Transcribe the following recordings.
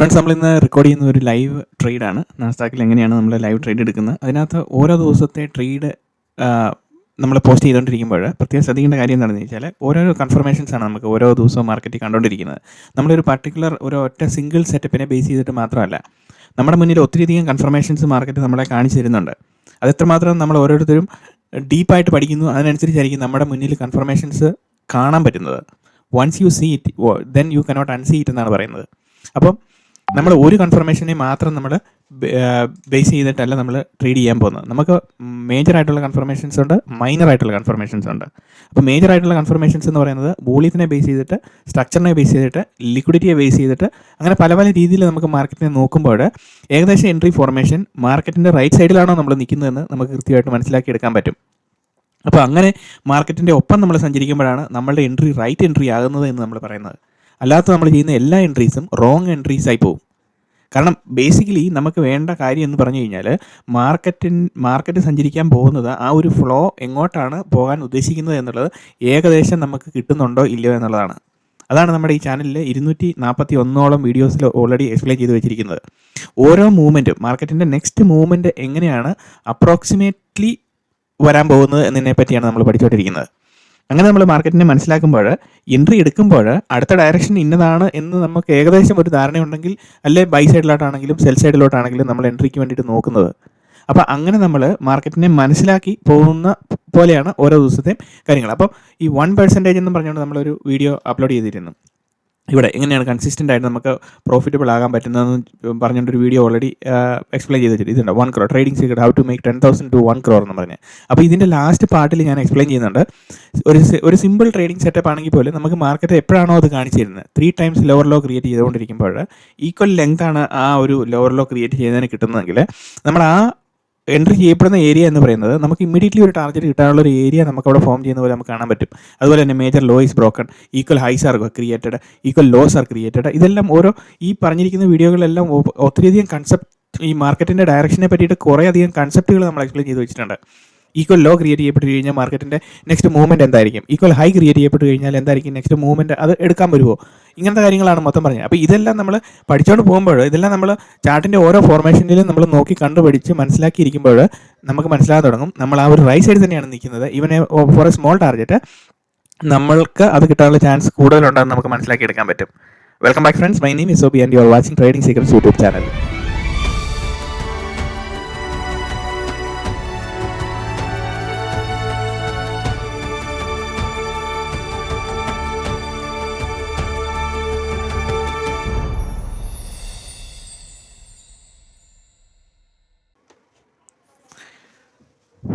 Friends നമ്മൾ ഇന്ന് record ചെയ്യുന്ന ഒരു ലൈവ് ട്രേഡാണ് നാസ്താക്കിൽ എങ്ങനെയാണ് നമ്മൾ ലൈവ് ട്രേഡ് എടുക്കുന്നത്? അതിനകത്ത് ഓരോ ദിവസത്തെ ട്രേഡ് നമ്മൾ പോസ്റ്റ് ചെയ്തുകൊണ്ടിരിക്കുമ്പോൾ പ്രത്യേകം ശ്രദ്ധിക്കേണ്ട കാര്യം എന്താണെന്ന് വെച്ചാൽ ഓരോരോ കൺഫർമേഷൻസ് ആണ് നമുക്ക് ഓരോ ദിവസവും മാർക്കറ്റിൽ കണ്ടുകൊണ്ടിരിക്കുന്നത് നമ്മളൊരു പർട്ടിക്കുലർ ഒരു ഒറ്റ സിംഗിൾ സെറ്റപ്പിനെ ബേസ് ചെയ്തിട്ട് മാത്രമല്ല നമ്മുടെ മുന്നിൽ ഒത്തിരിയധികം കൺഫർമേഷൻസ് മാർക്കറ്റ് നമ്മളെ കാണിച്ചു തരുന്നുണ്ട്. അതെത്രമാത്രം നമ്മൾ ഓരോരുത്തരും ഡീപ്പായിട്ട് പഠിക്കുന്നു അതിനനുസരിച്ചായിരിക്കും നമ്മുടെ മുന്നിൽ കൺഫർമേഷൻസ് കാണാൻ പറ്റുന്നത്. Once you see it then you cannot unsee it എന്നാണ് പറയുന്നത്. അപ്പം നമ്മൾ ഒരു കൺഫർമേഷനെ മാത്രം നമ്മൾ ബേസ് ചെയ്തിട്ടല്ല നമ്മൾ ട്രേഡ് ചെയ്യാൻ പോകുന്നത്. നമുക്ക് മേജർ ആയിട്ടുള്ള കൺഫർമേഷൻസ് ഉണ്ട് മൈനർ ആയിട്ടുള്ള കൺഫർമേഷൻസ് ഉണ്ട്. അപ്പോൾ മേജർ ആയിട്ടുള്ള കൺഫർമേഷൻസ് എന്ന് പറയുന്നത് വോളിയത്തിനെ ബേസ് ചെയ്തിട്ട് സ്ട്രക്ചറിനെ ബേസ് ചെയ്തിട്ട് ലിക്വിഡിറ്റിയെ ബേസ് ചെയ്തിട്ട് അങ്ങനെ പല പല രീതിയിൽ നമുക്ക് മാർക്കറ്റിനെ നോക്കുമ്പോൾ ഏകദേശം എൻട്രി ഫോർമേഷൻ മാർക്കറ്റിന്റെ റൈറ്റ് സൈഡിലാണോ നമ്മൾ നിൽക്കുന്നതെന്ന് നമുക്ക് കൃത്യമായിട്ട് മനസ്സിലാക്കി എടുക്കാൻ പറ്റും. അപ്പോൾ അങ്ങനെ മാർക്കറ്റിന്റെ ഒപ്പം നമ്മൾ സഞ്ചരിക്കുമ്പോഴാണ് നമ്മളുടെ എൻട്രി റൈറ്റ് എൻട്രി ആകുന്നത് എന്ന് നമ്മൾ പറയുന്നത്. അല്ലാത്ത നമ്മൾ ചെയ്യുന്ന എല്ലാ എൻട്രീസും റോങ് എൻട്രീസ് ആയി പോകും. കാരണം ബേസിക്കലി നമുക്ക് വേണ്ട കാര്യം എന്ന് പറഞ്ഞു കഴിഞ്ഞാൽ മാർക്കറ്റിൻ മാർക്കറ്റ് സഞ്ചരിക്കാൻ പോകുന്നത് ആ ഒരു ഫ്ലോ എങ്ങോട്ടാണ് പോകാൻ ഉദ്ദേശിക്കുന്നത് എന്നുള്ളത് ഏകദേശം നമുക്ക് കിട്ടുന്നുണ്ടോ ഇല്ലയോ എന്നുള്ളതാണ്. അതാണ് നമ്മുടെ ഈ ചാനലിൽ ഇരുന്നൂറ്റി നാൽപ്പത്തി ഒന്നോളം വീഡിയോസിൽ ഓൾറെഡി എക്സ്പ്ലെയിൻ ചെയ്ത് വെച്ചിരിക്കുന്നത്. ഓരോ മൂവ്മെന്റും മാർക്കറ്റിന്റെ നെക്സ്റ്റ് മൂവ്മെന്റ് എങ്ങനെയാണ് അപ്രോക്സിമേറ്റ്ലി വരാൻ പോകുന്നത് എന്നതിനെ പറ്റിയാണ് നമ്മൾ പഠിച്ചുകൊണ്ടിരിക്കുന്നത് അങ്ങനെ നമ്മൾ മാർക്കറ്റിനെ മനസ്സിലാക്കുമ്പോൾ എൻട്രി എടുക്കുമ്പോൾ അടുത്ത ഡയറക്ഷൻ ഇന്നതാണ് എന്ന് നമുക്ക് ഏകദേശം ഒരു ധാരണയുണ്ടെങ്കിൽ അല്ലെ ബൈ സൈഡിലോട്ടാണെങ്കിലും സെൽ സൈഡിലോട്ടാണെങ്കിലും നമ്മൾ എൻട്രിക്ക് വേണ്ടിയിട്ട് നോക്കുന്നത്. അപ്പോൾ അങ്ങനെ നമ്മൾ മാർക്കറ്റിനെ മനസ്സിലാക്കി പോകുന്ന പോലെയാണ് ഓരോ ദിവസത്തെയും കാര്യങ്ങൾ. അപ്പോൾ ഈ വൺ പെർസെന്റേജ് എന്ന് പറഞ്ഞുകൊണ്ട് നമ്മളൊരു വീഡിയോ അപ്ലോഡ് ചെയ്തിരുന്നു. ഇവിടെ എങ്ങനെയാണ് കൺസിസ്റ്റന്റ് ആയിട്ട് നമുക്ക് പ്രോഫിറ്റബിൾ ആകാൻ പറ്റുന്നതെന്ന് പറഞ്ഞുകൊണ്ടൊരു വീഡിയോ ഓൾറെഡി എക്സ്പ്ലെയിൻ ചെയ്ത് വെച്ചിട്ട് ഇതുണ്ട്? One crore trading secret how to make ten thousand to one crore എന്ന് പറഞ്ഞ്. അപ്പോൾ ഇതിന്റെ ലാസ്റ്റ് പാർട്ടിൽ ഞാൻ എക്സ്പ്ലെയിൻ ചെയ്യുന്നുണ്ട്. ഒരു ഒരു സിമ്പിൾ ട്രേഡിംഗ് സെറ്റപ്പ് ആണെങ്കിൽ പോലും നമുക്ക് മാർക്കറ്റ് എപ്പോഴാണോ അത് കാണിച്ചിരുന്നത് three times lower low create ചെയ്തുകൊണ്ടിരിക്കുമ്പോൾ ഈക്വൽ ലെങ്ത് ആണ് ആ ഒരു ലോവർ ലോ ക്രിയേറ്റ് ചെയ്യുന്നതിന് കിട്ടുന്നതെങ്കിൽ നമ്മൾ ആ എൻട്രി ചെയ്യപ്പെടുന്ന ഏരിയ എന്ന് പറയുന്നത് നമുക്ക് ഇമ്മീഡിയറ്റ്ലി ഒരു ടാർഗറ്റ് കിട്ടാനുള്ള ഒരു ഏരിയ നമുക്ക് അവിടെ ഫോം ചെയ്യുന്ന പോലെ നമുക്ക് കാണാൻ പറ്റും. അതുപോലെ തന്നെ major low is broken equal highs are created equal lows are created ഇതെല്ലാം ഓരോ ഈ പറഞ്ഞിരിക്കുന്ന വീഡിയോകളെല്ലാം ഒത്തിരിയധികം കൺസെപ്റ്റ് ഈ മാർക്കറ്റിന്റെ ഡയറക്ഷനെ പറ്റിയിട്ട് കുറേ അധികം കൺസെപ്റ്റുകൾ നമ്മൾ എക്സ്പ്ലെയിൻ ചെയ്ത് വെച്ചിട്ടുണ്ട്. ഈക്വൽ ലോ ക്രിയേറ്റ് ചെയ്യപ്പെട്ട് കഴിഞ്ഞാൽ മാർക്കറ്റിന്റെ നെക്സ്റ്റ് മൂവ്മെന്റ് എന്തായിരിക്കും? ഈക്വൽ ഹൈ ക്രിയേറ്റ് ചെയ്യപ്പെട്ട് കഴിഞ്ഞാൽ എന്തായിരിക്കും നെക്സ്റ്റ് മൂവ്മെന്റ് അത് എടുക്കാൻ വരുമോ ഇങ്ങനത്തെ കാര്യങ്ങളാണ് മൊത്തം പറഞ്ഞത്. അപ്പോൾ ഇതെല്ലാം നമ്മൾ പഠിച്ചുകൊണ്ട് പോകുമ്പോൾ ഇതെല്ലാം നമ്മൾ ചാർട്ടിന്റെ ഓരോ ഫോർമേഷനിലും നമ്മൾ നോക്കി കണ്ടുപിടിച്ച് മനസ്സിലാക്കിയിരിക്കുമ്പോൾ നമുക്ക് മനസ്സിലാകാൻ തുടങ്ങും. നമ്മൾ ആ ഒരു റൈറ്റ് സൈഡ് തന്നെയാണ് നിൽക്കുന്നത്. Even for a small target നമ്മൾക്ക് അത് കിട്ടാനുള്ള ചാൻസ് കൂടുതലുണ്ടെന്ന് നമുക്ക് മനസ്സിലാക്കി എടുക്കാൻ പറ്റും. Welcome back friends my name is Obi and you are watching trading secrets YouTube channel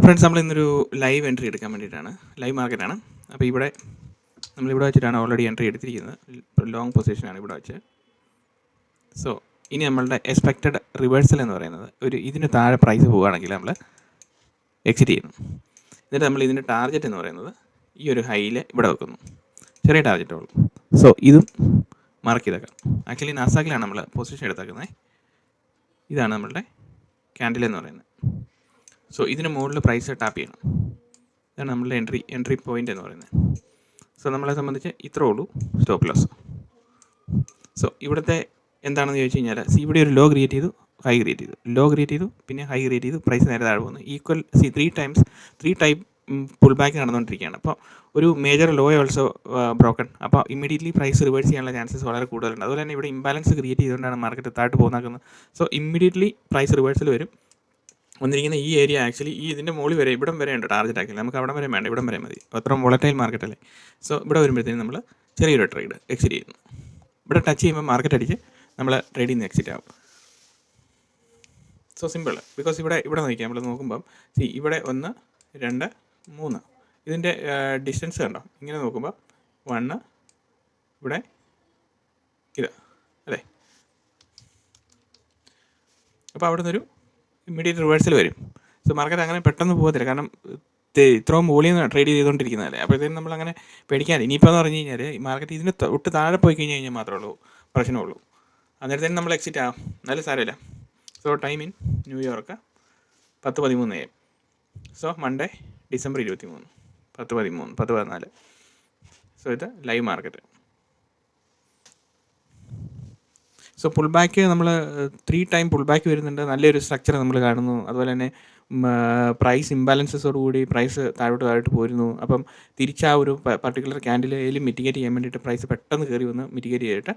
friends നമ്മൾ ഇന്നൊരു ലൈവ് എൻട്രി എടുക്കാൻ വേണ്ടിയിട്ടാണ്. ലൈവ് മാർക്കറ്റാണ് അപ്പോൾ ഇവിടെ നമ്മളിവിടെ വെച്ചിട്ടാണ് ഓൾറെഡി എൻട്രി എടുത്തിരിക്കുന്നത്. ലോങ് പൊസിഷനാണ് ഇവിടെ വെച്ച്. സോ ഇനി നമ്മളുടെ എക്സ്പെക്റ്റഡ് റിവേഴ്സൽ എന്ന് പറയുന്നത് ഒരു ഇതിന് താഴെ പ്രൈസ് പോവുകയാണെങ്കിൽ നമ്മൾ എക്സിറ്റ് ചെയ്യുന്നു. എന്നിട്ട് നമ്മൾ ഇതിന്റെ ടാർഗറ്റ് എന്ന് പറയുന്നത് ഈ ഒരു ഹൈയിൽ ഇവിടെ വെക്കുന്നു. ചെറിയ ടാർഗറ്റേ ഉള്ളൂ. സോ ഇതും മാർക്ക് ചെയ്തേക്കാം. ആക്ച്വലി നാസാക്കിലാണ് നമ്മൾ പൊസിഷൻ എടുത്തേക്കുന്നത് ഇതാണ് നമ്മളുടെ ക്യാൻഡിൽ എന്ന് പറയുന്നത്. സോ ഇതിന് മുകളിൽ പ്രൈസ് ടാപ്പ് ചെയ്യണം. ഇതാണ് നമ്മളുടെ എൻട്രി എൻട്രി പോയിന്റ് എന്ന് പറയുന്നത്. സോ നമ്മളെ സംബന്ധിച്ച് ഇത്രേ ഉള്ളൂ സ്റ്റോപ്പ് ലോസ് സോ ഇവിടുത്തെ എന്താണെന്ന് ചോദിച്ചു കഴിഞ്ഞാൽ സി ഇവിടെ ഒരു ലോ ക്രിയേറ്റ് ചെയ്തു ഹൈ ക്രിയേറ്റ് ചെയ്തു. ലോ ക്രിയേറ്റ് ചെയ്തു പിന്നെ ഹൈ ക്രിയേറ്റ് ചെയ്തു പ്രൈസ് നേരെ താഴെ പോകുന്നു. Equal see three times three type pull back നടന്നുകൊണ്ടിരിക്കുകയാണ്. അപ്പോൾ ഒരു മേജർ ലോ ഓൾസോ ബ്രോക്കൺ അപ്പോൾ ഇമ്മീഡിയറ്റ്ലി പ്രൈസ് റിവേഴ്സ് ചെയ്യാനുള്ള ചാൻസസ് വളരെ കൂടുതലുണ്ട്. അതുപോലെ തന്നെ ഇവിടെ ഇംബാലൻസ് ക്രിയേറ്റ് ചെയ്തുകൊണ്ടാണ് മാർക്കറ്റ് താഴോട്ട് പോകുന്നത്. സോ ഇമ്മീഡിയറ്റ്ലി പ്രൈസ് റിവേഴ്സൽ വരും. വന്നിരിക്കുന്ന ഈ ഏരിയ ആക്ച്വലി ഈ ഇതിന്റെ മുകളിൽ വരെ ഇവിടം വരെ ഉണ്ട് ടാർജറ്റ് ആക്കില്ല നമുക്ക് അവിടെ വരെ വേണ്ട ഇവിടം വരെ മതി. അത്രയും വോളറ്റൈൽ മാർക്കറ്റല്ലേ സോ ഇവിടെ വരുമ്പോഴത്തേനും നമ്മൾ ചെറിയൊരു ട്രേഡ് എക്സിറ്റ് ചെയ്യുന്നു. ഇവിടെ ടച്ച് ചെയ്യുമ്പോൾ മാർക്കറ്റ് അടിച്ച് നമ്മൾ ട്രേഡിൽ നിന്ന് എക്സിറ്റ് ആവും. സോ സിമ്പിൾ ബിക്കോസ് ഇവിടെ ഇവിടെ നോക്കിയാൽ നമ്മൾ നോക്കുമ്പം സി ഇവിടെ ഒന്ന് രണ്ട് മൂന്ന്. ഇതിന്റെ ഡിസ്റ്റൻസ് കണ്ടോ? ഇങ്ങനെ നോക്കുമ്പോൾ വണ്ണ് ഇവിടെ ഇത്. അല്ലേ? അപ്പോൾ അവിടെ നിന്നൊരു ഇമ്മീഡിയറ്റ് റിവേഴ്സൽ വരും. സോ മാർക്കറ്റ് അങ്ങനെ പെട്ടെന്ന് പോകത്തില്ല. കാരണം ഇത്രയും വോളിയം ട്രേഡ് ചെയ്തുകൊണ്ടിരിക്കുന്നതല്ലേ. അപ്പോഴത്തേക്കും നമ്മൾ അങ്ങനെ പേടിക്കാതെ ഇനിയിപ്പോൾ എന്ന് പറഞ്ഞു കഴിഞ്ഞാൽ മാർക്കറ്റ് ഇതിന് ഒട്ട് താഴെ പോയി കഴിഞ്ഞ് കഴിഞ്ഞാൽ മാത്രമേ ഉള്ളൂ. പ്രശ്നമുള്ളൂ. അന്നേരത്തേനും നമ്മൾ എക്സിറ്റ് ആവും നല്ല സാരമില്ല. സോ ടൈം ഇൻ ന്യൂയോർക്ക് പത്ത് പതിമൂന്ന് എം സോ മൺഡേ ഡിസംബർ ഇരുപത്തി മൂന്ന് പത്ത് പതിമൂന്ന് പത്ത് പതിനാല്. സോ ഇത് live market so pull back നമ്മൾ ത്രീ ടൈം പുൾ ബാക്ക് വരുന്നുണ്ട്. നല്ലൊരു സ്ട്രക്ചർ നമ്മൾ കാണുന്നു. അതുപോലെ തന്നെ പ്രൈസ് ഇംബാലൻസസോട് കൂടി പ്രൈസ് താഴോട്ട് താഴോട്ട് പോരുന്നു. അപ്പം തിരിച്ച് ആ ഒരു പർട്ടിക്കുലർ ക്യാൻഡിൽ മിറ്റിഗേറ്റ് ചെയ്യാൻ വേണ്ടിയിട്ട് പ്രൈസ് പെട്ടെന്ന് കയറി വന്ന് മിറ്റിഗേറ്റ് ചെയ്തിട്ട്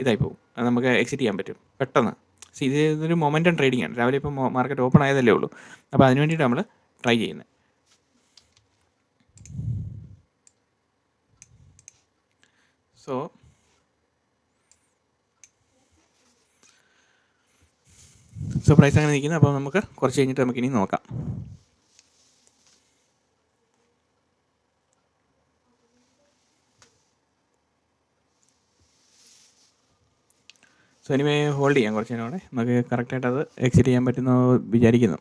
ഇതായി പോകും. നമുക്ക് എക്സിറ്റ് ചെയ്യാൻ പറ്റും. പെട്ടെന്ന്. സി ഇത് ഇതൊരു മൊമെന്റം ട്രേഡിംഗ് ആണ്. രാവിലെ ഇപ്പം മാർക്കറ്റ് ഓപ്പൺ ആയതല്ലേ ഉള്ളൂ. അപ്പോൾ അതിന് വേണ്ടിയിട്ട് നമ്മൾ ട്രൈ ചെയ്യുന്നത് സോ സോ പ്രൈസ് അങ്ങനെ നിൽക്കുന്നത് അപ്പോൾ നമുക്ക് കുറച്ച് കഴിഞ്ഞിട്ട് നമുക്ക് ഇനി നോക്കാം. സോ എനിവേ ഹോൾഡ് ചെയ്യാം കുറച്ച് നേരം കൂടെ. നമുക്ക് കറക്റ്റായിട്ട് അത് എക്സിറ്റ് ചെയ്യാൻ പറ്റുന്ന വിചാരിക്കുന്നു.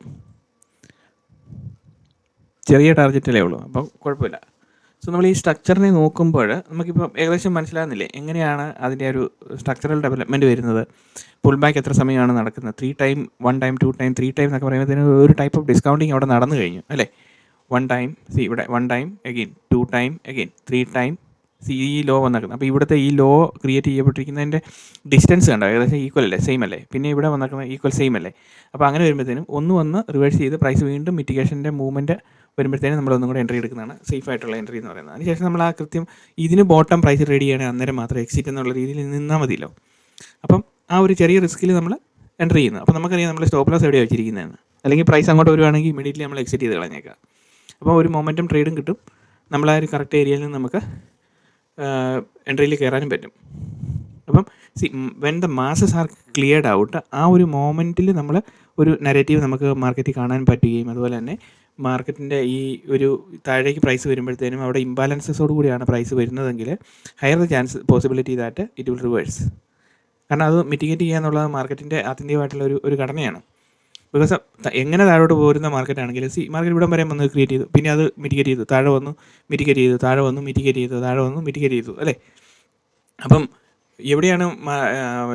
ചെറിയ ടാർജറ്റല്ലേ ഉള്ളൂ. അപ്പോൾ കുഴപ്പമില്ല. സോ നമ്മൾ ഈ സ്ട്രക്ചറിനെ നോക്കുമ്പോൾ നമുക്കിപ്പോൾ ഏകദേശം മനസ്സിലാകുന്നില്ലേ? എങ്ങനെയാണ് അതിന്റെ ഒരു സ്ട്രക്ചറൽ ഡെവലപ്മെന്റ് വരുന്നത്? പുൾ ബാക്ക് എത്ര സമയമാണ് നടക്കുന്നത്? Three time one time two time three time എന്നൊക്കെ പറയുമ്പോഴത്തേന് ഒരു ടൈപ്പ് ഓഫ് ഡിസ്കൗണ്ടിങ് അവിടെ നടന്നു കഴിഞ്ഞു അല്ലേ? വൺ ടൈം സി ഇവിടെ one time again two time again three time see ഈ ലോ വന്നേക്കുന്നത് അപ്പോൾ ഇവിടുത്തെ ഈ ലോ ക്രിയേറ്റ് ചെയ്യപ്പെട്ടിരിക്കുന്നതിന്റെ ഡിസ്റ്റൻസ് കണ്ടോ? ഏകദേശം ഈക്വൽ അല്ലേ? സെയിം അല്ലേ? പിന്നെ ഇവിടെ വന്നേക്കുന്നത് ഈക്വൽ സെയിം അല്ലേ? അപ്പോൾ അങ്ങനെ വരുമ്പോഴത്തേനും ഒന്ന് വന്ന് റിവേഴ്സ് ചെയ്ത് പ്രൈസ് വീണ്ടും മിറ്റിഗേഷന്റെ മൂവ്മെന്റ് വരുമ്പോഴത്തേനും നമ്മൾ ഒന്നും കൂടെ എൻട്രി എടുക്കുന്നതാണ്. സേഫ് ആയിട്ടുള്ള എൻട്രി എന്ന് പറയുന്നത്. അതിനുശേഷം നമ്മൾ ആ കൃത്യം ഇതിന് ബോട്ടം പ്രൈസ് റെഡി ചെയ്യണേ അന്നേരം മാത്രം എക്സിറ്റ് എന്നുള്ള രീതിയിൽ നിന്നാൽ മതിയല്ലോ. അപ്പം ആ ഒരു ചെറിയ റിസ്കിൽ നമ്മൾ എൻട്രി ചെയ്യുന്നു അപ്പോൾ നമുക്കറിയാം നമ്മൾ സ്റ്റോപ്പ് ലോസ് എവിടെയാണ് വെച്ചിരിക്കുന്നതെന്ന്. അല്ലെങ്കിൽ പ്രൈസ് അങ്ങോട്ട് വരുവാണെങ്കിൽ ഇമീഡിയറ്റ്ലി നമ്മൾ എക്സിറ്റ് ചെയ്ത് കളഞ്ഞേക്കാം. അപ്പോൾ ഒരു മൊമെന്റം ട്രേഡും കിട്ടും. നമ്മൾ ആ ഒരു കറക്റ്റ് ഏരിയയിൽ നിന്ന് നമുക്ക് എൻട്രിയിൽ കയറാനും പറ്റും. അപ്പം see when the masses are cleared out ആ ഒരു മോമെന്റിൽ നമ്മൾ ഒരു നെഗറ്റീവ് നമുക്ക് മാർക്കറ്റിൽ കാണാൻ പറ്റുകയും അതുപോലെ തന്നെ മാർക്കറ്റിന്റെ ഈ ഒരു താഴേക്ക് പ്രൈസ് വരുമ്പോഴത്തേനും അവിടെ ഇംബാലൻസസോട് കൂടിയാണ് പ്രൈസ് വരുന്നതെങ്കിൽ higher the chance possibility that it will reverse കാരണം അത് മിറ്റിഗേറ്റ് ചെയ്യുക എന്നുള്ളത് മാർക്കറ്റിന്റെ ആത്യന്തികമായിട്ടുള്ള ഒരു ഒരു ഘടനയാണ്. ബിക്കോസ് എങ്ങനെ താഴോട്ട് പോരുന്ന മാർക്കറ്റ് ആണെങ്കിലും സി മാർക്കറ്റ് ഇവിടം വരെ വന്ന് ക്രിയേറ്റ് ചെയ്തു. പിന്നെ അത് മിറ്റിഗേറ്റ് ചെയ്തു. താഴെ വന്നു മിറ്റിഗേറ്റ് ചെയ്തു. താഴെ വന്നു മിറ്റിഗേറ്റ് ചെയ്തു. താഴെ വന്നു മിറ്റിഗേറ്റ് ചെയ്തു. അല്ലേ? അപ്പം എവിടെയാണ്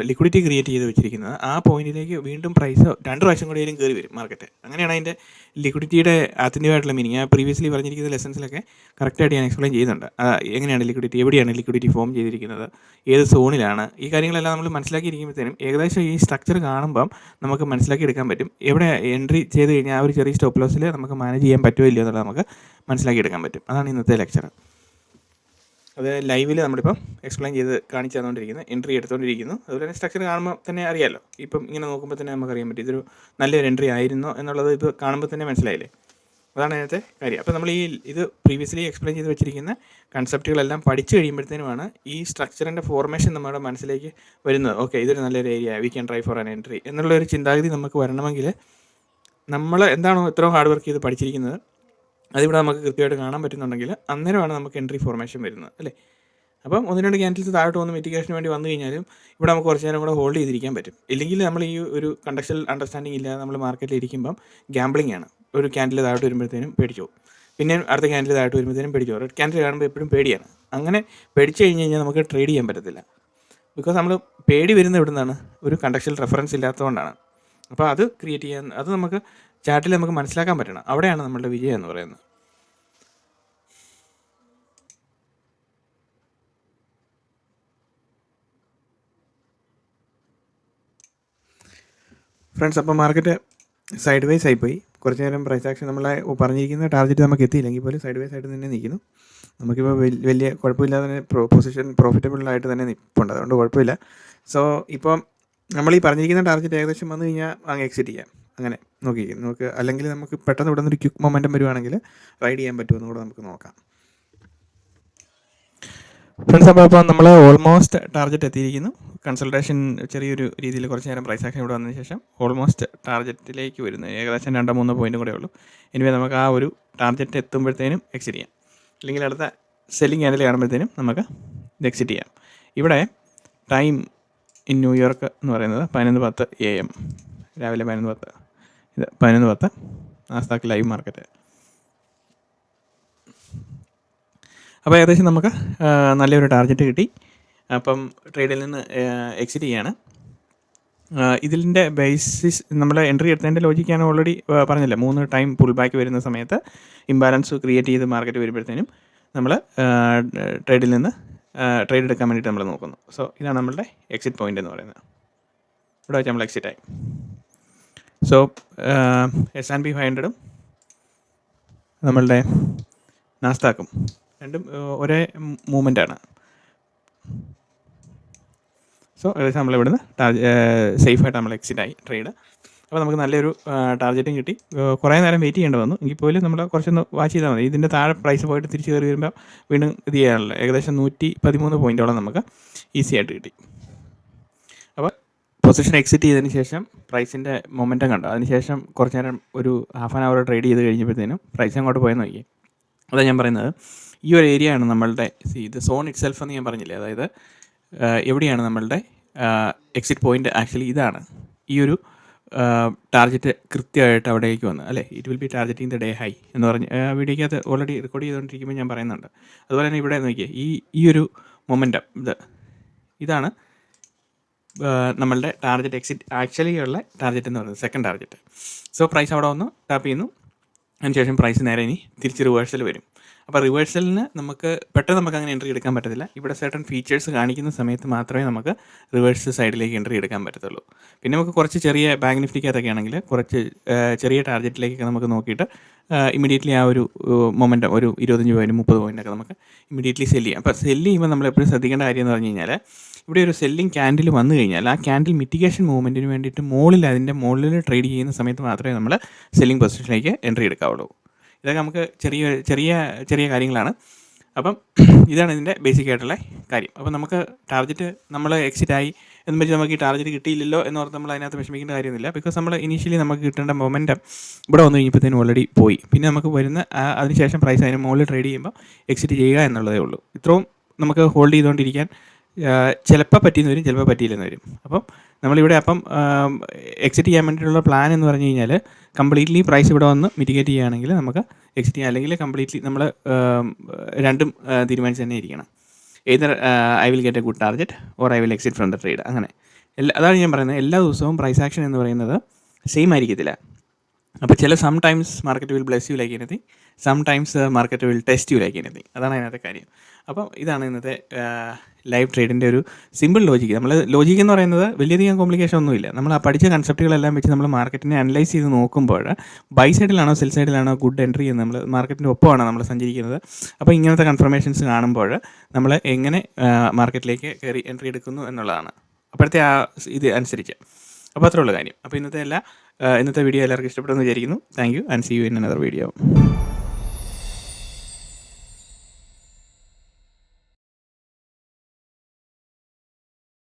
ലിക്വിഡിറ്റി ക്രിയേറ്റ് ചെയ്ത് വെച്ചിരിക്കുന്നത്? ആ പോയിന്റിലേക്ക് വീണ്ടും പ്രൈസ് രണ്ട് പ്രാവശ്യം കൂടിയാലും കയറി വരും മാർക്കറ്റ് അങ്ങനെയാണ് അതിന്റെ ലിക്വിഡിറ്റിയുടെ ആത്യന്തികമായിട്ടുള്ള മീനിങ് ഞാൻ പ്രീവിയസ്ലി പറഞ്ഞിരിക്കുന്ന ലെസൺസിലൊക്കെ കറക്റ്റായിട്ട് ഞാൻ എക്സ്പ്ലെയിൻ ചെയ്യുന്നുണ്ട്. ആ, എങ്ങനെയാണ് ലിക്വിഡിറ്റി എവിടെയാണ് ലിക്വിഡിറ്റി ഫോം ചെയ്തിരിക്കുന്നത്? ഏത് സോണിലാണ് ഈ കാര്യങ്ങളെല്ലാം നമ്മൾ മനസ്സിലാക്കിയിരിക്കുമ്പോഴത്തേനും ഏകദേശം ഈ സ്ട്രക്ചർ കാണുമ്പം നമുക്ക് മനസ്സിലാക്കി എടുക്കാൻ പറ്റും. എവിടെ എൻട്രി ചെയ്ത് കഴിഞ്ഞാൽ ആ ഒരു ചെറിയ സ്റ്റോപ്പ് ലോസിൽ നമുക്ക് മാനേജ് ചെയ്യാൻ പറ്റുമോ ഇല്ലയോ എന്നുള്ളത് നമുക്ക് മനസ്സിലാക്കി എടുക്കാൻ പറ്റും. അതാണ് ഇന്നത്തെ ലെക്ചർ അത് ലൈവിൽ നമ്മളിപ്പം എക്സ്പ്ലെയിൻ ചെയ്ത് കാണിച്ചു തന്നുകൊണ്ടിരിക്കുന്നത് എൻട്രി എടുത്തുകൊണ്ടിരിക്കുന്നു അതുപോലെ തന്നെ സ്ട്രക്ചർ കാണുമ്പോൾ തന്നെ അറിയാമല്ലോ ഇപ്പം ഇങ്ങനെ നോക്കുമ്പോൾ തന്നെ നമുക്കറിയാൻ പറ്റും. ഇതൊരു നല്ലൊരു എൻട്രി ആയിരുന്നു എന്നുള്ളത് ഇത് കാണുമ്പോൾ തന്നെ മനസ്സിലായില്ലേ? അതാണ് അതിനകത്തെ കാര്യം. അപ്പോൾ നമ്മൾ ഈ ഇത് പ്രീവിയസ്ലി എക്സ്പ്ലെയിൻ ചെയ്ത് വെച്ചിരിക്കുന്ന കൺസെപ്റ്റുകളെല്ലാം പഠിച്ചു കഴിയുമ്പോഴത്തേനുമാണ് ഈ സ്ട്രക്ചറിന്റെ ഫോർമേഷൻ നമ്മുടെ മനസ്സിലേക്ക് വരുന്നത്. ഓക്കെ ഇതൊരു നല്ലൊരു area we can try for an entry എന്നുള്ളൊരു ചിന്താഗതി നമുക്ക് വരണമെങ്കിൽ നമ്മൾ എന്താണോ എത്രയോ ഹാർഡ് വർക്ക് ചെയ്ത് പഠിച്ചിരിക്കുന്നത് അതിവിടെ നമുക്ക് കൃത്യമായിട്ട് കാണാൻ പറ്റുന്നുണ്ടെങ്കിൽ അന്നേരമാണ് നമുക്ക് എൻട്രി ഫോർമേഷൻ വരുന്നത് അല്ലേ? അപ്പം ഒന്ന് രണ്ട് ക്യാൻഡിൽസ് താഴോട്ട് വന്ന് മിറ്റിഗേഷന് വേണ്ടി വന്നു കഴിഞ്ഞാലും ഇവിടെ നമുക്ക് കുറച്ച് നേരം കൂടെ ഹോൾഡ് ചെയ്തിരിക്കാൻ പറ്റും. ഇല്ലെങ്കിൽ നമ്മൾ ഈ ഒരു കണ്ടക്ഷൻ അണ്ടർസ്റ്റാൻഡിങ് ഇല്ലാതെ നമ്മൾ മാർക്കറ്റിൽ ഇരിക്കുമ്പം ഗാംബ്ലിംഗ് ആണ്. ഒരു ക്യാൻഡിൽ താഴോട്ട് വരുമ്പോഴത്തേനും പേടിച്ചു പിന്നെ അടുത്ത ക്യാൻഡിൽ താഴോട്ട് വരുമ്പോഴത്തേനും പേടിച്ചു റെഡ് ക്യാൻഡിൽ കാണുമ്പോൾ എപ്പോഴും പേടിയാണ്. അങ്ങനെ പേടിച്ച് കഴിഞ്ഞ് കഴിഞ്ഞാൽ നമുക്ക് ട്രേഡ് ചെയ്യാൻ പറ്റത്തില്ല. ബിക്കോസ് നമ്മൾ പേടി വരുന്ന എവിടെ നിന്നാണ് ഒരു കണ്ടക്ഷൻ റെഫറൻസ് ഇല്ലാത്തതുകൊണ്ടാണ്. അപ്പോൾ അത് ക്രിയേറ്റ് ചെയ്യാൻ അത് നമുക്ക് ചാറ്റിൽ നമുക്ക് മനസ്സിലാക്കാൻ പറ്റണം. അവിടെയാണ് നമ്മളുടെ വിജയം എന്ന് പറയുന്നത്. ഫ്രണ്ട്സ് അപ്പോൾ മാർക്കറ്റ് സൈഡ് വൈസ് ആയിപ്പോയി. കുറച്ച് നേരം പ്രൈസ് ആക്ഷൻ നമ്മളെ പറഞ്ഞിരിക്കുന്ന ടാർഗറ്റ് നമുക്ക് എത്തിയില്ലെങ്കിൽ പോലും സൈഡ് വൈസ് ആയിട്ട് തന്നെ നിൽക്കുന്നു. നമുക്കിപ്പോൾ വലിയ കുഴപ്പമില്ലാതെ തന്നെ പൊസിഷൻ പ്രോഫിറ്റബിളായിട്ട് തന്നെ നിൽപ്പുണ്ട് അതുകൊണ്ട് കുഴപ്പമില്ല. സോ ഇപ്പം നമ്മൾ ഈ പറഞ്ഞിരിക്കുന്ന ടാർഗറ്റ് ഏകദേശം വന്നു കഴിഞ്ഞാൽ അങ്ങ് എക്സിറ്റ് ചെയ്യാം. അങ്ങനെ നോക്കി നമുക്ക് അല്ലെങ്കിൽ നമുക്ക് പെട്ടെന്ന് ഇവിടെ നിന്നൊരു ക്യുക്ക് മൊമെന്റം വരുവാണെങ്കിൽ റൈഡ് ചെയ്യാൻ പറ്റുമെന്ന് കൂടെ നമുക്ക് നോക്കാം. ഫ്രണ്ട്സ് അപ്പോൾ അപ്പോൾ നമ്മൾ ഓൾമോസ്റ്റ് ടാർഗറ്റ് എത്തിയിരിക്കുന്നു. കൺസൾട്ടേഷൻ ചെറിയൊരു രീതിയിൽ കുറച്ച് നേരം പ്രൈസ് ആക്ഷൻ ഇവിടെ വന്നതിന് ശേഷം ഓൾമോസ്റ്റ് ടാർഗറ്റിലേക്ക് വരുന്നു. ഏകദേശം രണ്ടോ മൂന്നോ പോയിന്റും കൂടെ ഉള്ളൂ. ഇനി നമുക്ക് ആ ഒരു ടാർഗറ്റ് എത്തുമ്പോഴത്തേനും എക്സിറ്റ് ചെയ്യാം. അല്ലെങ്കിൽ അടുത്ത സെല്ലിംഗ് ആൻഡിൽ കാണുമ്പോഴത്തേനും നമുക്ക് എക്സിറ്റ് ചെയ്യാം. ഇവിടെ ടൈം ഇൻ ന്യൂയോർക്ക് എന്ന് പറയുന്നത് പതിനൊന്ന് പത്ത് എ എം രാവിലെ പതിനൊന്ന് പത്ത്. ഇത് പതിനൊന്ന് പത്ത്. നാസ്താക്ക് ലൈവ് മാർക്കറ്റ് അപ്പോൾ ഏകദേശം നമുക്ക് നല്ലൊരു ടാർഗറ്റ് കിട്ടി. അപ്പം ട്രേഡിൽ നിന്ന് എക്സിറ്റ് ചെയ്യാണ്. ഇതിന്റെ ബേസിസ് നമ്മൾ എൻട്രി എടുത്തതിന്റെ ലോജിക്ക് ഞാൻ ഓൾറെഡി പറഞ്ഞില്ല മൂന്ന് ടൈം പുൾ ബാക്ക് വരുന്ന സമയത്ത് ഇംബാലൻസ് ക്രിയേറ്റ് ചെയ്ത് മാർക്കറ്റ് വരുമ്പോഴത്തേനും നമ്മൾ ട്രേഡിൽ നിന്ന് ട്രേഡ് എടുക്കാൻ വേണ്ടിയിട്ട് നമ്മൾ നോക്കുന്നു. സോ ഇതാണ് നമ്മളുടെ എക്സിറ്റ് പോയിന്റ് എന്ന് പറയുന്നത്. ഇവിടെ വെച്ച് നമ്മൾ എക്സിറ്റ് ആയി. So S and P five ഹൺഡ്രഡും നമ്മളുടെ നാസ്താക്കും രണ്ടും ഒരേ മൂവ്മെന്റ് ആണ്. സോ ഏകദേശം നമ്മൾ ഇവിടുന്ന് സേഫായിട്ട് നമ്മൾ എക്സിറ്റ് ആയി ട്രേഡ് അപ്പോൾ നമുക്ക് നല്ലൊരു ടാർഗറ്റും കിട്ടി. കുറേ നേരം വെയിറ്റ് ചെയ്യേണ്ടി വന്നു. എങ്കിൽ പോലും നമ്മൾ കുറച്ചൊന്ന് വാച്ച് ചെയ്താൽ മതി. ഇതിന്റെ താഴെ പ്രൈസ് പോയിട്ട് തിരിച്ച് കയറി വരുമ്പോൾ വീണ്ടും ഇത് ചെയ്യാനുള്ള ഏകദേശം നൂറ്റി പതിമൂന്ന് പോയിന്റോളം നമുക്ക് ഈസി ആയിട്ട് കിട്ടി. പൊസിഷൻ എക്സിറ്റ് ചെയ്തതിന് ശേഷം പ്രൈസിന്റെ മൊമെന്റം കണ്ടു. അതിനുശേഷം കുറച്ച് നേരം ഒരു ഹാഫ് ആൻ അവർ ട്രേഡ് ചെയ്ത് കഴിഞ്ഞപ്പോഴത്തേനും പ്രൈസ് അങ്ങോട്ട് പോയെന്ന് നോക്കി. അതാണ് ഞാൻ പറയുന്നത്. ഈ ഒരു ഏരിയ ആണ് നമ്മളുടെ ഇത് സോൺ ഇറ്റ് സെൽഫ് എന്ന് ഞാൻ പറഞ്ഞില്ലേ? അതായത് എവിടെയാണ് നമ്മളുടെ എക്സിറ്റ് പോയിന്റ് ആക്ച്വലി ഇതാണ്. ഈ ഒരു ടാർഗറ്റ് കൃത്യമായിട്ട് അവിടേക്ക് വന്ന് അല്ലേ? It will be targeting the day high എന്ന് പറഞ്ഞ് വീഡിയോക്കകത്ത് ഓൾറെഡി റെക്കോർഡ് ചെയ്തുകൊണ്ടിരിക്കുമ്പോൾ ഞാൻ പറയുന്നുണ്ട്. അതുപോലെ തന്നെ ഇവിടെ നോക്കിയേ ഈ ഈ ഒരു മൊമെന്റം ഇത് ഇതാണ് നമ്മളുടെ ടാർഗറ്റ് എക്സിറ്റ് ആക്ച്വലി ഉള്ള ടാർഗറ്റ് എന്ന് പറയുന്നത് സെക്കൻഡ് ടാർഗറ്റ് സോ പ്രൈസ് അവിടെ വന്നു ടാപ്പ് ചെയ്യുന്നു. അതിനുശേഷം പ്രൈസ് നേരെ ഇനി തിരിച്ച് റിവേഴ്സൽ വരും. അപ്പോൾ റിവേഴ്സലിന് നമുക്ക് പെട്ടെന്ന് നമുക്ക് അങ്ങനെ എൻട്രി എടുക്കാൻ പറ്റത്തില്ല. ഇവിടെ certain ഫീച്ചേഴ്സ് കാണിക്കുന്ന സമയത്ത് മാത്രമേ നമുക്ക് റിവേഴ്സ് സൈഡിലേക്ക് എൻട്രി എടുക്കാൻ പറ്റത്തുള്ളൂ. പിന്നെ നമുക്ക് കുറച്ച് ചെറിയ ബാങ്ക് നിഫ്റ്റിക്കകത്തൊക്കെ ആണെങ്കിൽ കുറച്ച് ചെറിയ ടാർഗറ്റിലേക്കൊക്കെ നമുക്ക് നോക്കിയിട്ട് ഇമ്മീഡിയറ്റ്ലി ആ ഒരു മൊമെന്റ് ഒരു ഇരുപത്തഞ്ച് പോയിന്റ് മുപ്പത് പോയിന്റൊക്കെ നമുക്ക് ഇമ്മീഡിയറ്റ്ലി സെല്ല് ചെയ്യാം. അപ്പോൾ സെല്ല് ചെയ്യുമ്പോൾ നമ്മൾ എപ്പോഴും ശ്രദ്ധിക്കേണ്ട കാര്യം എന്ന് പറഞ്ഞു കഴിഞ്ഞാൽ ഇവിടെ ഒരു സെല്ലിംഗ് ക്യാൻഡിൽ വന്നു കഴിഞ്ഞാൽ ആ ക്യാൻഡിൽ മിറ്റിഗേഷൻ മൂവ്മെന്റിന് വേണ്ടിയിട്ട് മുകളിൽ അതിന്റെ മുകളിൽ ട്രേഡ് ചെയ്യുന്ന സമയത്ത് മാത്രമേ നമ്മൾ സെല്ലിംഗ് പൊസിഷനിലേക്ക് എൻട്രി എടുക്കാവുള്ളൂ. ഇതൊക്കെ നമുക്ക് ചെറിയ ചെറിയ ചെറിയ കാര്യങ്ങളാണ്. അപ്പം ഇതാണ് ഇതിന്റെ ബേസിക് ആയിട്ടുള്ള കാര്യം. അപ്പം നമുക്ക് ടാർഗറ്റ് നമ്മൾ എക്സിറ്റ് ആയി എന്ന് വെച്ചാൽ നമുക്ക് ഈ ടാർഗറ്റ് കിട്ടിയില്ലല്ലോ എന്ന് ഓർത്ത് നമ്മൾ അതിനകത്ത് വിഷമിക്കേണ്ട കാര്യമൊന്നുമില്ല. ബിക്കോസ് നമ്മൾ ഇനീഷ്യലി നമുക്ക് കിട്ടേണ്ട മൊമെന്റം ഇവിടെ വന്നു കഴിഞ്ഞപ്പോഴത്തേനും ഓൾറെഡി പോയി. പിന്നെ നമുക്ക് വരുന്ന അതിനുശേഷം പ്രൈസ് അതിന് മുകളിൽ ട്രേഡ് ചെയ്യുമ്പോൾ എക്സിറ്റ് ചെയ്യുക എന്നുള്ളതേ ഉള്ളൂ. ഇത്രയും നമുക്ക് ഹോൾഡ് ചെയ്തുകൊണ്ടിരിക്കാൻ ചിലപ്പോൾ പറ്റിയെന്ന് വരും ചിലപ്പോൾ പറ്റിയില്ലെന്ന് വരും. അപ്പം നമ്മളിവിടെ അപ്പം എക്സിറ്റ് ചെയ്യാൻ വേണ്ടിയിട്ടുള്ള പ്ലാൻ എന്ന് പറഞ്ഞു കഴിഞ്ഞാൽ കംപ്ലീറ്റ്ലി പ്രൈസ് ഇവിടെ വന്ന് മിറ്റിഗേറ്റ് ചെയ്യുകയാണെങ്കിൽ നമുക്ക് എക്സിറ്റ് ചെയ്യാം. അല്ലെങ്കിൽ കംപ്ലീറ്റ്ലി നമ്മൾ രണ്ടും തീരുമാനിച്ച് തന്നെ ഇരിക്കണം. Either I will get a good target or I will exit from the trade അങ്ങനെ. എല്ലാ അതാണ് ഞാൻ പറയുന്നത്. എല്ലാ ദിവസവും പ്രൈസ് ആക്ഷൻ എന്ന് പറയുന്നത് സെയിം ആയിരിക്കത്തില്ല. അപ്പോൾ ചില sometimes market will bless you like anything sometimes market will test you like anything അതാണ് അതിനകത്തെ കാര്യം. അപ്പം ഇതാണ് ഇന്നത്തെ ലൈവ് ട്രേഡിന്റെ ഒരു സിമ്പിൾ ലോജിക്ക് നമ്മൾ ലോജിക്ക് എന്ന് പറയുന്നത് വലിയധികം കോംപ്ലിക്കേഷൻ ഒന്നുമില്ല. നമ്മൾ ആ പഠിച്ച കൺസെപ്റ്റുകളെല്ലാം വെച്ച് നമ്മൾ മാർക്കറ്റിനെ അനലൈസ് ചെയ്ത് നോക്കുമ്പോൾ ബൈ സൈഡിലാണോ സെൽ സൈഡിലാണോ ഗുഡ് എൻട്രി എന്ന് നമ്മൾ മാർക്കറ്റിന്റെ ഒപ്പമാണ് നമ്മൾ സഞ്ചരിക്കുന്നത്. അപ്പോൾ ഇങ്ങനത്തെ കൺഫർമേഷൻസ് കാണുമ്പോൾ നമ്മൾ എങ്ങനെ മാർക്കറ്റിലേക്ക് കയറി എൻട്രി എടുക്കുന്നു എന്നുള്ളതാണ്. അപ്പോഴത്തെ ആ ഇത് അനുസരിച്ച്. അപ്പോൾ അത്രയുള്ള കാര്യം. അപ്പോൾ ഇന്നത്തെ എല്ലാ ഇന്നത്തെ വീഡിയോ എല്ലാവർക്കും ഇഷ്ടപ്പെട്ടെന്ന് വിചാരിക്കുന്നു. Thank you and see you in another video